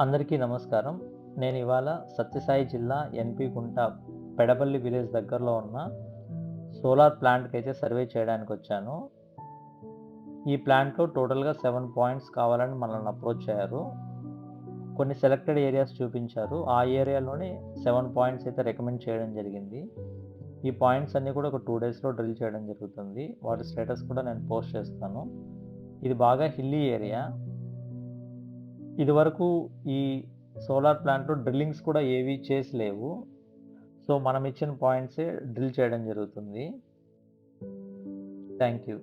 అందరికీ నమస్కారం. నేను ఇవాళ సత్యసాయి జిల్లా ఎన్పి గుంట పెడపల్లి విలేజ్ దగ్గరలో ఉన్న సోలార్ ప్లాంట్కి అయితే సర్వే చేయడానికి వచ్చాను. ఈ ప్లాంట్లో టోటల్గా సెవెన్ పాయింట్స్ కావాలని మనల్ని అప్రోచ్ అయ్యారు. కొన్ని సెలెక్టెడ్ ఏరియాస్ చూపించారు. ఆ ఏరియాలోనే సెవెన్ పాయింట్స్ అయితే రికమెండ్ చేయడం జరిగింది. ఈ పాయింట్స్ అన్నీ కూడా ఒక టూ డేస్లో డ్రిల్ చేయడం జరుగుతుంది. వాటి స్టేటస్ కూడా నేను పోస్ట్ చేస్తాను. ఇది బాగా హిల్లీ ఏరియా. ఇదివరకు ఈ సోలార్ ప్లాంట్లో డ్రిల్లింగ్స్ కూడా ఏవి చేసి లేవు. సో మనం ఇచ్చిన పాయింట్సే డ్రిల్ చేయడం జరుగుతుంది. Thank you.